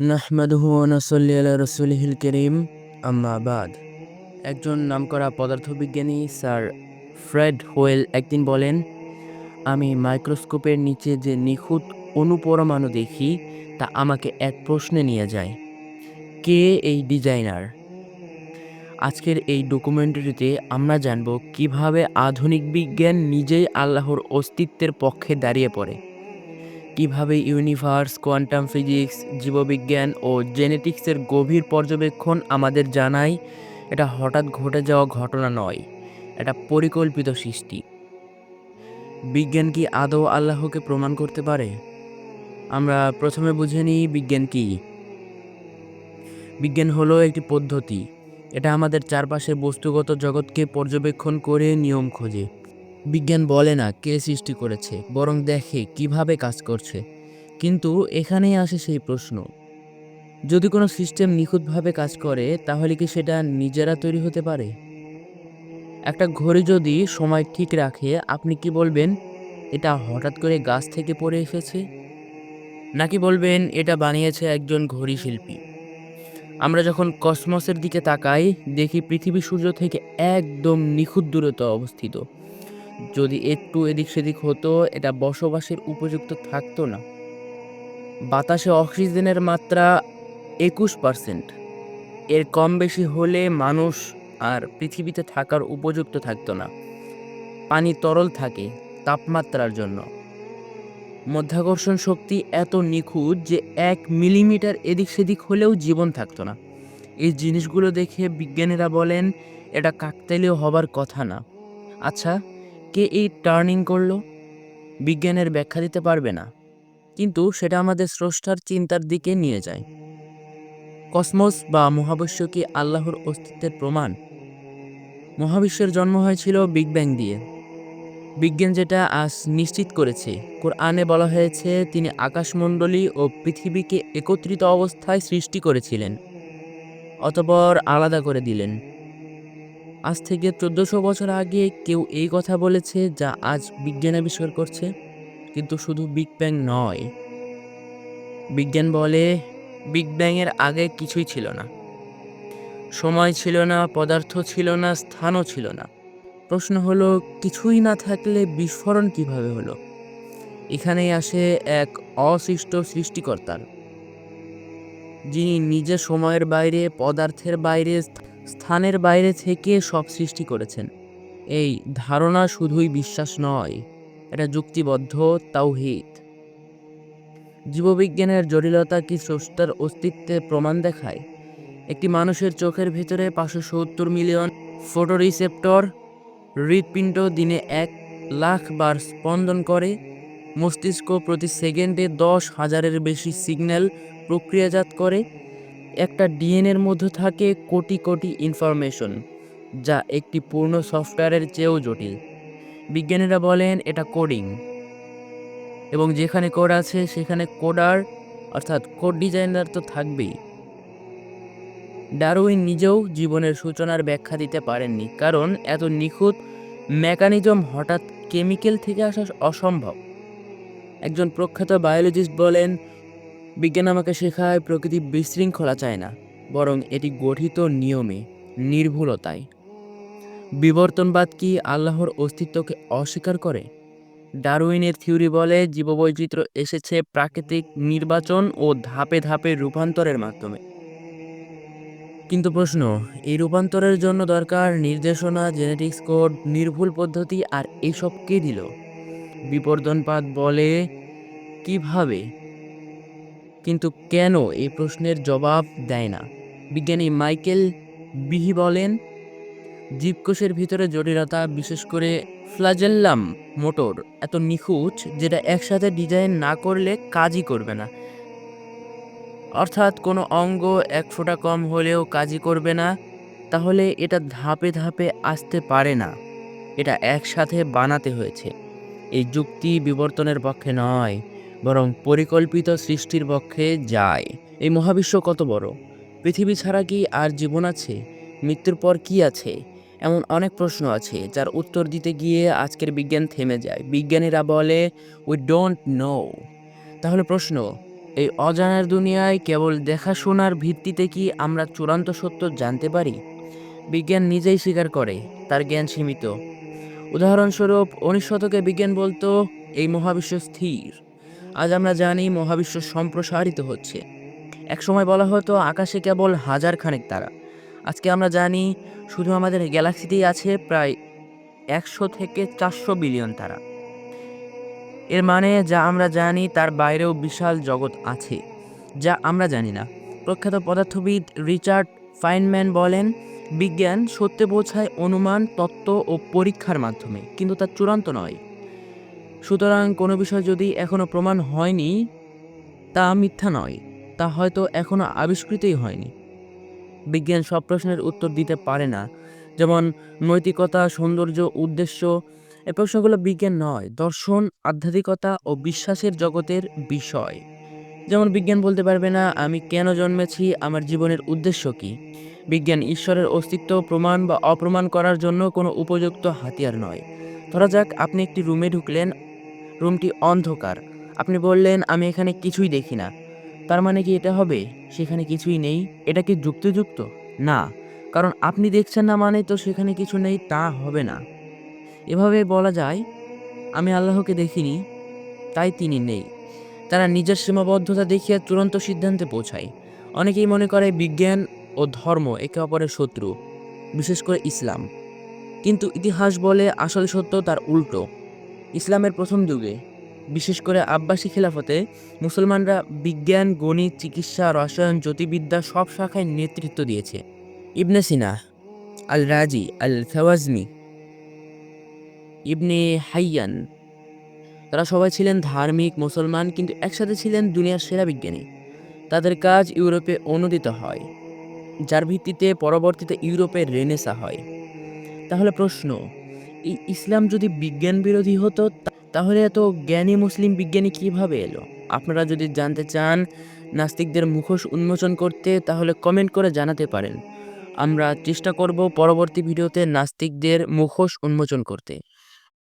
নাহমাদুহু ওয়ানাসল্লি আলা রসুলিহিল করিম। আম্মা বাদ। একজন নামকরা পদার্থবিজ্ঞানী স্যার ফ্রেড হোয়েল একদিন বলেন, আমি মাইক্রোস্কোপের নিচে যে নিখুঁত অনুপরমাণু দেখি, তা আমাকে এক প্রশ্নে নিয়ে যায়। কে এই ডিজাইনার? আজকের এই ডকুমেন্টারিতে আমরা জানব কীভাবে আধুনিক বিজ্ঞান নিজেই আল্লাহর অস্তিত্বের পক্ষে দাঁড়িয়ে পড়ে। কীভাবে ইউনিভার্স, কোয়ান্টাম ফিজিক্স, জীববিজ্ঞান ও জেনেটিক্সের গভীর পর্যবেক্ষণ আমাদের জানায়, এটা হঠাৎ ঘটে যাওয়া ঘটনা নয়, এটা পরিকল্পিত সৃষ্টি। বিজ্ঞান কি আদৌ আল্লাহকে প্রমাণ করতে পারে? আমরা প্রথমে বুঝে নিই বিজ্ঞান কি। বিজ্ঞান হলো একটি পদ্ধতি, এটা আমাদের চারপাশের বস্তুগত জগৎকে পর্যবেক্ষণ করে নিয়ম খোঁজে। বিজ্ঞান বলে না কে সৃষ্টি করেছে, বরং দেখে কীভাবে কাজ করছে। কিন্তু এখানেই আসে সেই প্রশ্ন। যদি কোনো সিস্টেম নিখুঁতভাবে কাজ করে, তাহলে কি সেটা নিজেরা তৈরি হতে পারে? একটা ঘড়ি যদি সময় ঠিক রাখে, আপনি কি বলবেন, এটা হঠাৎ করে গাছ থেকে পড়ে এসেছে নাকি বলবেন, এটা বানিয়েছে একজন ঘড়ি শিল্পী আমরা যখন কসমসের দিকে তাকাই, দেখি পৃথিবী সূর্য থেকে একদম নিখুঁত দূরত্ব অবস্থিত। যদি একটু এদিক সেদিক হতো, এটা বসবাসের উপযুক্ত থাকতো না। বাতাসে অক্সিজেনের মাত্রা একুশ পার্সেন্ট। এর কম বেশি হলে মানুষ আর পৃথিবীতে থাকার উপযুক্ত থাকতো না। পানি তরল থাকে তাপমাত্রার জন্য। মধ্যাকর্ষণ শক্তি এত নিখুঁত যে এক মিলিমিটার এদিক সেদিক হলেও জীবন থাকতো না। এই জিনিসগুলো দেখে বিজ্ঞানীরা বলেন, এটা কাকতালীয় হবার কথা না। আচ্ছা কে এই টার্নিং করল, বিজ্ঞানের ব্যাখ্যা দিতে পারবে না। কিন্তু সেটা আমাদের স্রষ্টার চিন্তার দিকে নিয়ে যায়। কসমস বা মহাবিশ্ব কি আল্লাহর অস্তিত্বের প্রমাণ? মহাবিশ্বের জন্ম হয়েছিল বিগ ব্যাং দিয়ে। বিজ্ঞান যেটা আজ নিশ্চিত করেছে, কোরআনে বলা হয়েছে তিনি আকাশমণ্ডলী ও পৃথিবীকে একত্রিত অবস্থায় সৃষ্টি করেছিলেন, অতপর আলাদা করে দিলেন। আজ থেকে চোদ্দশো বছর আগে কেউ এই কথা বলেছে যা আজ বিজ্ঞান আবিষ্কার করছে, কিন্তু শুধু বিগ ব্যাং নয়। বিজ্ঞান বলে বিগ ব্যাংয়ের আগে কিছুই ছিল না। সময় ছিল না, পদার্থ ছিল না, স্থানও ছিল না। প্রশ্ন হলো, কিছুই না থাকলে বিস্ফোরণ কীভাবে হলো? এখানেই আসে এক অসৃষ্ট সৃষ্টিকর্তার। যিনি নিজে সময়ের বাইরে, পদার্থের বাইরে স্থানের বাইরে থেকে সব সৃষ্টি করেছেন। এই ধারণা শুধুই বিশ্বাস নয়, এটা যুক্তিবদ্ধ তাওহিদ। জীববিজ্ঞানের জটিলতা কি স্রষ্টার অস্তিত্বে প্রমাণ দেখায়? একটি মানুষের চোখের ভিতরে পাঁচশো সত্তর মিলিয়ন ফটোরিসেপ্টর, হৃৎপিণ্ড দিনে এক লাখ বার স্পন্দন করে, মস্তিষ্ক প্রতি সেকেন্ডে দশ হাজারের বেশি সিগন্যাল প্রক্রিয়াজাত করে একটা ডিএনএর মধ্যে থাকে কোটি কোটি ইনফরমেশন যা একটি পূর্ণ সফটওয়্যারের চেয়েও জটিল। বিজ্ঞানীরা বলেন এটা কোডিং এবং যেখানে কোড আছে, সেখানে কোডার অর্থাৎ কোড ডিজাইনার তো থাকবেই। ডারউইন নিজেও জীবনের সূচনার ব্যাখ্যা দিতে পারেননি, কারণ এত নিখুঁত মেকানিজম হঠাৎ কেমিক্যাল থেকে আসা অসম্ভব। একজন প্রখ্যাত বায়োলজিস্ট বলেন বিজ্ঞান আমাকে শেখায় প্রকৃতি বিশৃঙ্খলা চায় না, বরং এটি গঠিত নিয়মে, নির্ভুলতায়। বিবর্তনবাদ কি আল্লাহর অস্তিত্বকে অস্বীকার করে? ডারউইনের থিওরি বলে, জীববৈচিত্র্য এসেছে প্রাকৃতিক নির্বাচন ও ধাপে ধাপে রূপান্তরের মাধ্যমে। কিন্তু প্রশ্ন, এই রূপান্তরের জন্য দরকার নির্দেশনা, জেনেটিক্স কোড, নির্ভুল পদ্ধতি, আর এইসব কে দিল? বিবর্তনবাদ বলে, কীভাবে? কিন্তু কেন এই প্রশ্নের জবাব দেয় না? বিজ্ঞানী মাইকেল বিহি বলেন, জীবকোষের ভিতরে জটিলতা, বিশেষ করে ফ্লাজেল্লাম মোটর, এত নিখুঁত যেটা একসাথে ডিজাইন না করলে কাজই করবে না। অর্থাৎ কোনো অঙ্গ এক ফোঁটা কম হলেও কাজই করবে না, তাহলে এটা ধাপে ধাপে আসতে পারে না। এটা একসাথে বানাতে হয়েছে। এই যুক্তি বিবর্তনের পক্ষে নয়। বরং পরিকল্পিত সৃষ্টির পক্ষে যায়। এই মহাবিশ্ব কত বড়? পৃথিবী ছাড়া কি আর জীবন আছে? মৃত্যুর পর কি আছে? এমন অনেক প্রশ্ন আছে, যার উত্তর দিতে গিয়ে আজকের বিজ্ঞান থেমে যায়। বিজ্ঞানীরা বলে উই ডোন্ট নো তাহলে প্রশ্ন, এই অজানার দুনিয়ায় কেবল দেখাশোনার ভিত্তিতে কি আমরা চূড়ান্ত সত্য জানতে পারি? বিজ্ঞান নিজেই স্বীকার করে, তার জ্ঞান সীমিত। উদাহরণস্বরূপ, উনিশ শতকে বিজ্ঞান বলতো, এই মহাবিশ্ব স্থির। আজ আমরা জানি মহাবিশ্ব সম্প্রসারিত হচ্ছে। একসময় বলা হতো আকাশে কেবল হাজার খানেক তারা। আজকে আমরা জানি শুধু আমাদের গ্যালাক্সিতেই আছে প্রায় একশো থেকে চারশো বিলিয়ন তারা। এর মানে যা আমরা জানি তার বাইরেও বিশাল জগৎ আছে, যা আমরা জানি না। প্রখ্যাত পদার্থবিদ রিচার্ড ফাইনম্যান বলেন, বিজ্ঞান সত্যে বোঝায় অনুমান, তত্ত্ব ও পরীক্ষার মাধ্যমে, কিন্তু তা চূড়ান্ত নয়। সুতরাং কোনো বিষয় যদি এখনও প্রমাণ হয়নি, তা মিথ্যা নয়, তা হয়তো এখনও আবিষ্কৃতই হয়নি। বিজ্ঞান সব প্রশ্নের উত্তর দিতে পারে না, যেমন নৈতিকতা, সৌন্দর্য, উদ্দেশ্য, এ প্রশ্নগুলো বিজ্ঞান নয়, দর্শন, আধ্যাত্মিকতা ও বিশ্বাসের জগতের বিষয়। যেমন বিজ্ঞান বলতে পারবে না, আমি কেন জন্মেছি, আমার জীবনের উদ্দেশ্য কী? বিজ্ঞান ঈশ্বরের অস্তিত্ব, প্রমাণ বা অপ্রমাণ করার জন্য কোনো উপযুক্ত হাতিয়ার নয়। ধরা যাক, আপনি একটি রুমে ঢুকলেন রুমটি অন্ধকার। আপনি বললেন, আমি এখানে কিছুই দেখি না। তার মানে কি এটা হবে? সেখানে কিছুই নেই? এটা কি যুক্তিযুক্ত? না। কারণ আপনি দেখছেন না মানে তো সেখানে কিছু নেই, তা হবে না। এভাবে বলা যায়, আমি আল্লাহকে দেখিনি, তাই তিনি নেই। তারা নিজের সীমাবদ্ধতা দেখিয়ে চূড়ান্ত সিদ্ধান্তে পৌঁছায়। অনেকেই মনে করে বিজ্ঞান ও ধর্ম একে অপরের শত্রু, বিশেষ করে ইসলাম। কিন্তু ইতিহাস বলে আসল সত্য তার উল্টো। ইসলামের প্রথম যুগে, বিশেষ করে আব্বাসী খিলাফতে, মুসলমানরা বিজ্ঞান, গণিত, চিকিৎসা, রসায়ন, জ্যোতির্বিদ্যা সব শাখায় নেতৃত্ব দিয়েছে। ইবনে সিনা আল রাজি আল খাওয়াজমি ইবনে হাইয়ান, তারা সবাই ছিলেন ধার্মিক, মুসলমান, কিন্তু একসাথে ছিলেন দুনিয়ার সেরা বিজ্ঞানী। তাদের কাজ ইউরোপে অনুদিত হয়, যার ভিত্তিতে পরবর্তীতে ইউরোপের রেনেসা হয়। তাহলে প্রশ্ন ইসলাম যদি বিজ্ঞান বিরোধী হতো তাহলে এত জ্ঞানী মুসলিম বিজ্ঞানী কীভাবে এলো? আপনারা যদি জানতে চান, নাস্তিকদের মুখোশ উন্মোচন করতে, তাহলে কমেন্ট করে জানাতে পারেন। আমরা চেষ্টা করব পরবর্তী ভিডিওতে নাস্তিকদের মুখোশ উন্মোচন করতে।